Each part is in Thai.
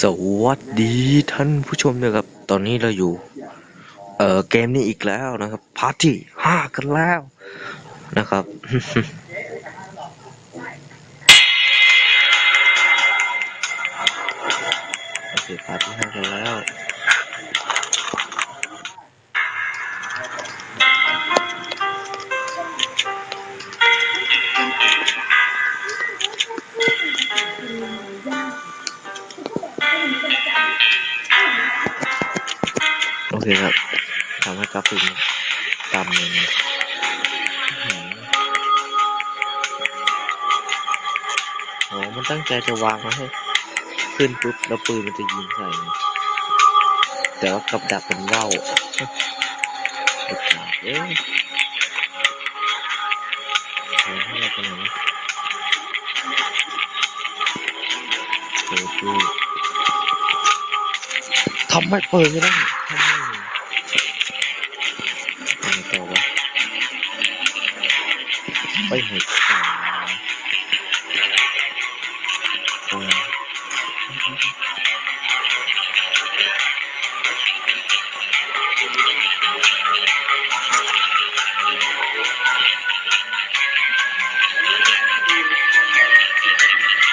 สวัสดีท่านผู้ชมนะครับ ตอนนี้เราอยู่ เอ่อเกมนี้อีกแล้วนะครับ พาร์ทที่ห้ากันแล้วนะครับ โอเคพาร์ทที่ห้ากัน แล้วโอเคครับทำให้กราฟิกต่ำเลยโอ้มันตั้งใจจะวางมาให้ ขึ้นปุ๊บแล้วปืนมันจะยิงใส่ แต่ว่ากับดักมันว่าเอ้ยเอาให้เราไปไหนนะเปิดดูทำไมเปิดไม่ได้ ไปหต่อโอ้ย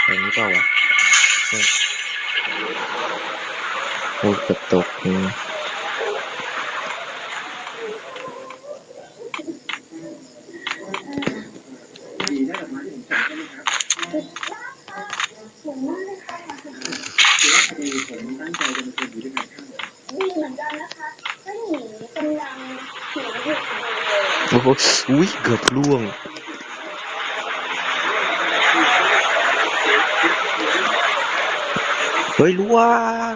ไปนี้เปล่าวะโอ้ยเกือบตกนี่ ดีเหมือนกันนะคะก็ห นีกำลังหิวอยู่พอดีเลยโอ้โหอุ้ยเกือบล่วง เฮ้ยล่วง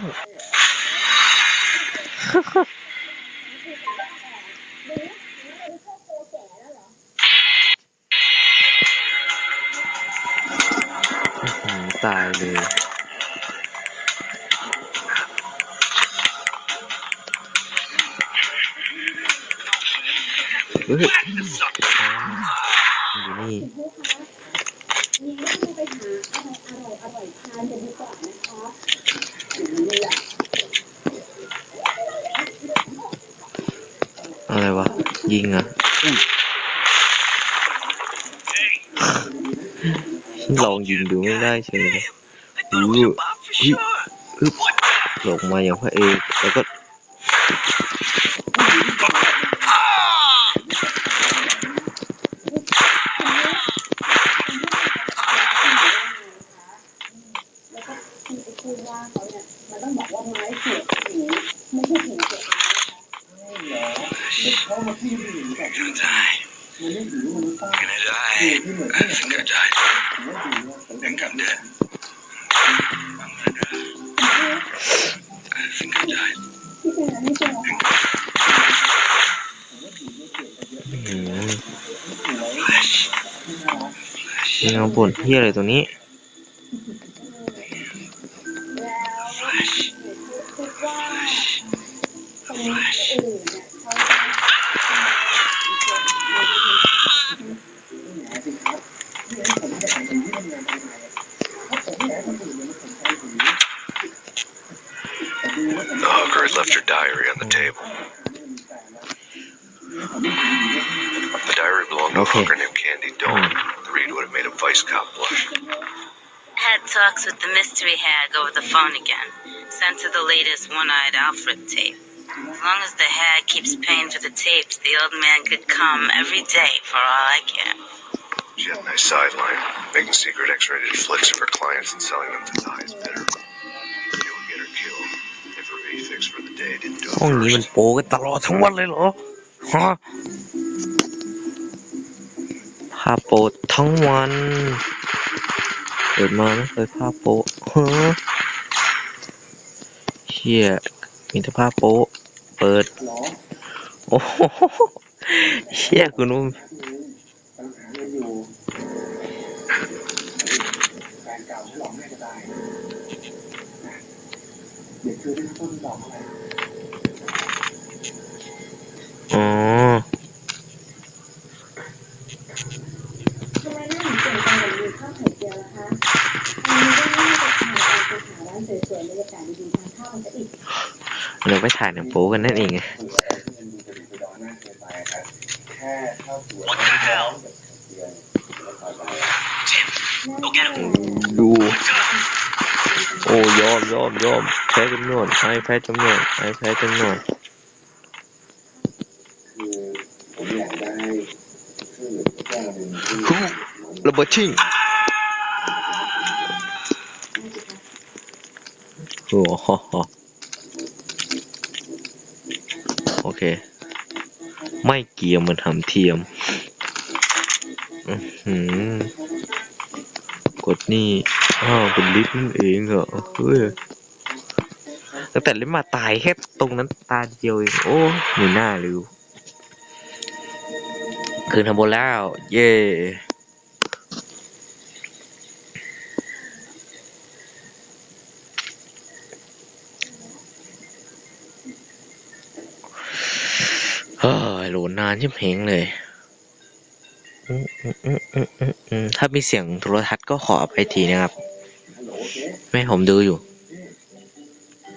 ตายเลย เฮ้ยอยู่นี่องอะไรอร่อยอร่อยทานกันดีกว่านะคะนี่แหละอะไรวะ ยิงอะลองยิงดูไม่ได้ใช่ไหมอู้หูฮึบลงมาอย่างพระเอกแล้วก็ แล้วก็ที่ไอ้พูดว่าเขาเนี่ยมันต้องบอกว่าไม้เสียบหูไม่ใช่หูเสียบนะคะ gonna ก็เลยได้กระจายถึงกับเดือนบางระดับซึ่งกระจยเงาปวดที่อะไรตัวนี้ left her diary on the table. The diary belonged to a Okay. hooker named Candy Dawn. Hmm. The read would have made a vice cop blush. Had talks with the mystery hag over the phone again. Sent her the latest one-eyed Alfred tape. As long as the hag keeps paying for the tapes, the old man could come every day for all I care. She had a nice sideline, making secret X-rated flicks of her clients and selling them to the highest bidder. ห้องนี้มันโปกันตลอดทั้งวันเลยเหรอฮะภาพโปทั้งวันเปิดมาไม่เคยภาพโปฮะเชี่ยมีแต่ภาพโปเปิด โอ้โหเชี่ยคุณนุ่มอ๋อ ทำไมหน้าถึงเปลี่ยนไปแบบมีข้าวไข่เจียวล่ะคะอันนี้ก็น่าจะทานเอาไปหาว่าานสวยๆบรรยากาศดีๆทานข้าวมันจะอีก เราไปถ่ายหนังโป๊กันนั่นเองไง What the hell แน่นอนดู โอ้ยอมยอมยอมแพ้จำนวนไอ้แพ้จำนวนไอ้แพ้จำนวนผมอยากได้ช่วยเหลือแก้หนึ่งที่ระเบิดชิงโอ้โหโอ เค ไม่เกียมมันทำเทียมอือหือกดนี่อ้าวเป็นลิฟต์นั่นเองเหรอเฮ้ยตั้งแต่เล่นมาตายแค่ตรงนั้นตาเดียวเองโอ้มีหน้าริวคืนทำบนแล้ว เย้ เฮ้ยโหลดนานชิบเพงเลยอืมอืมอืมอืมอืมอืมถ้ามีเสียงโทรทัศน์ก็ขออภัยทีนะครับฮัลโหลเจ๊แม่ผมดูอยู่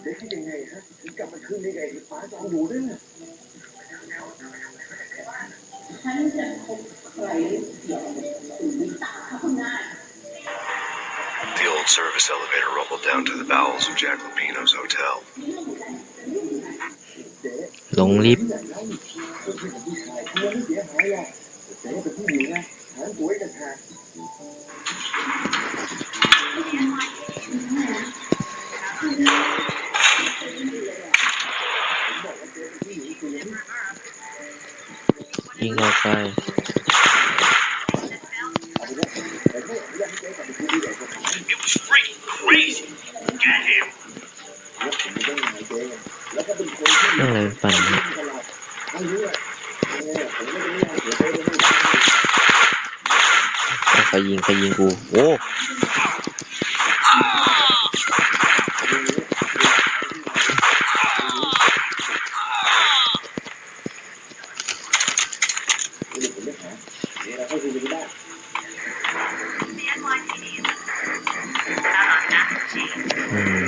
เจ๊คิดยังไงฮะถึงกลับมาคืนได้ไงฟ้าจองอยู่ด้วยนะฉันจะพบใครเดี๋ยวมีตาเข้าหน้า The old service elevator rumbled down to the bowels of Jack Lupino's hotel. ลงลิฟต์ที่ไหนเล่าก็คือผู้ชายวไม่เสี ยิงใครยิงกู โอ้เดี๋ยวผมไม่หาเดี๋ยวเราเข้าดูกันได้อืม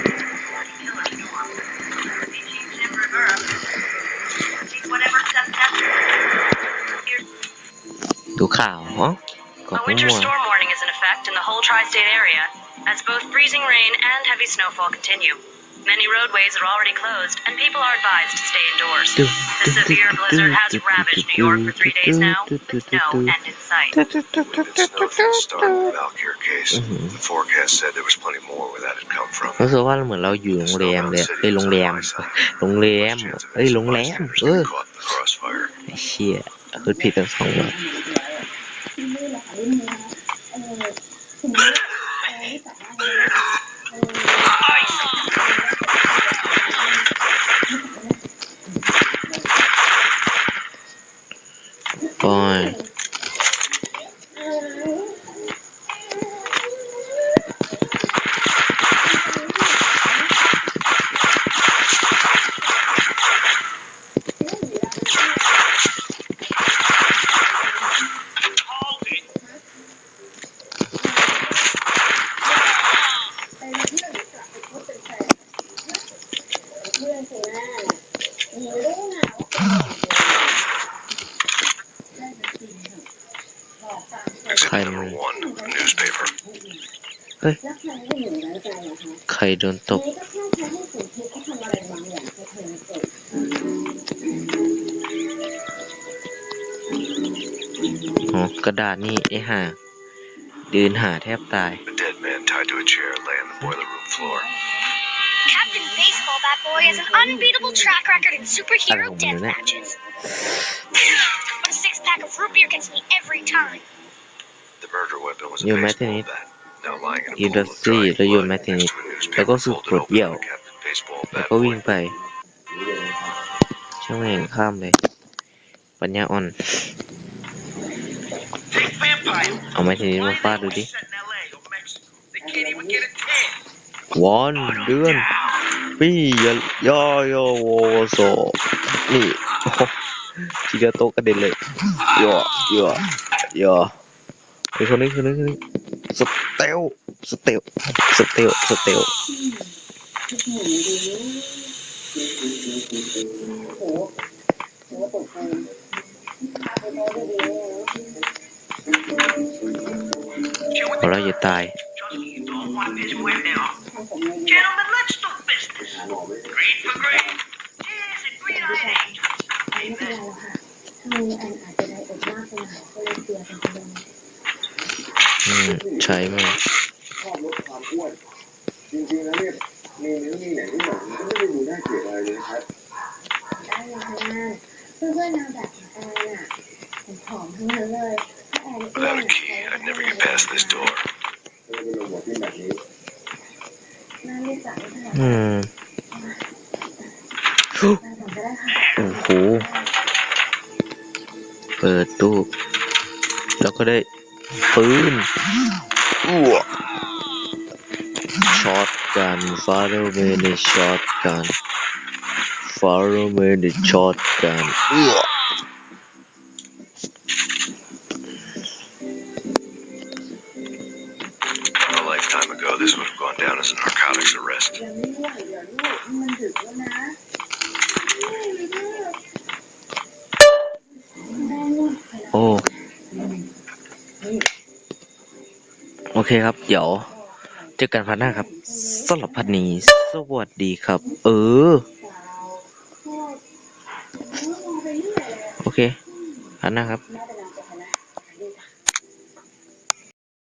ดูข่าวเหรอกด A มั่ winter ว effect in the whole tri-state area, as both freezing rain and heavy snowfall continue. Many roadways are already closed, and people are advised to stay indoors. Do, The do, severe do, blizzard do, has do, ravaged do, New York for do, three do, days do, now, do, do, with do, no do. end in sight. With it snowed from the start of the Valkyr case, Mhm. the forecast said there was plenty more where that had come from. รู้สึกว่าเหมือนเราอยู่โรงแรมเลยเอ้ยโรงแรม โรงแรม เอ้ย โรงแรม เออ Caught in the crossfire. ไอ้เชี่ยพูดผิดทั้งสองวัน ที่นี่แหละค่ะเล่นนี้นะคะเออถึงแม้เราไม่สามารถเออ ปล่อย ไตรง Exhibit Kind number of. one, a newspaper. แล้วใครไม่หนูน้อยใจเหรอคะใครโดนตบนี่ก็แค่ใช้ให้สูงทิพย์เขาทำอะไรบางอย่างให้เธอเกิดอ๋อกระดาษนี่ไอ้ห่าเดินหาแทบตาย A dead man tied to a chair lay on the boiler room floor. Captain Baseball Bat Boy has an unbeatable track record in superhero Alam mo death na. matches. But a six pack of root beer gets me every time. The murder weapon was a Yung baseball matinee. bat. Now lying in a Yung pool of dusty, dried ito yung blood matinee. next to a newspaper แล้วก็สุด folded กด open เดี่ยว by Captain Baseball แล้ว Bat ก็วิ่ง Boy. ไปช่างแม่งข้ามเลย ปัญญาอ่อน Take vampire. เอาไม้ทีนี้มาฟาดดูดิ วอนเดือนปียยอยอโวโซนี่โอ้โหทีเดียวโตะกระเด็นเลยย่อย่อย่อไอ้คนนี้คนนี้คนนี้สเตลสเตลสเตลสเตลที่หนูดีโอ้โหโอ้โหตกใจไปโน้ตดีๆเลยนะเอาละอย่าตาย Trust me, you don't want this way now. ทำผมเลยดี Gentlemen, let's do business. Green for green. Yes, a green-eyed angel. ไม่เป็นไรหรอกค่ะช่วงนี้แอนอาจจะไดเอทมากไปหน่อยก็เลยเสียเป็นประเด็นอืมใช้ไหมชอบลดความอ้วนจริงๆแล้วเนี่ยมีเนื้อมีหนังที่หนังก็ไม่ได้ดูน่าเกลียดอะไรเลยนะครับได้เลยค่ะเพื่อนเพื่อนๆนางแบบของแอนน่ะผมผอมทั้งนั้นเลยถ้าแอนอ้วน Without a key, I'd never get past this door. ก็เลยเป็นระบบที่แบบนี้น่าเรียกจับไม่ถนัดอืมน่าจับก็ได้ค่ะโอ้โห เปิดตู้ แล้วก็ได้ปืนอ้วช็อตกันฟาโรเมนช็อตกันฟาโรเมนช็อตกันอ้ว โอ้ โอเคครับ เดี๋ยว เจอกันพันหน้าครับสำหรับพันนี้ สวัสดีครับ เออ โอเคพันหน้าครับ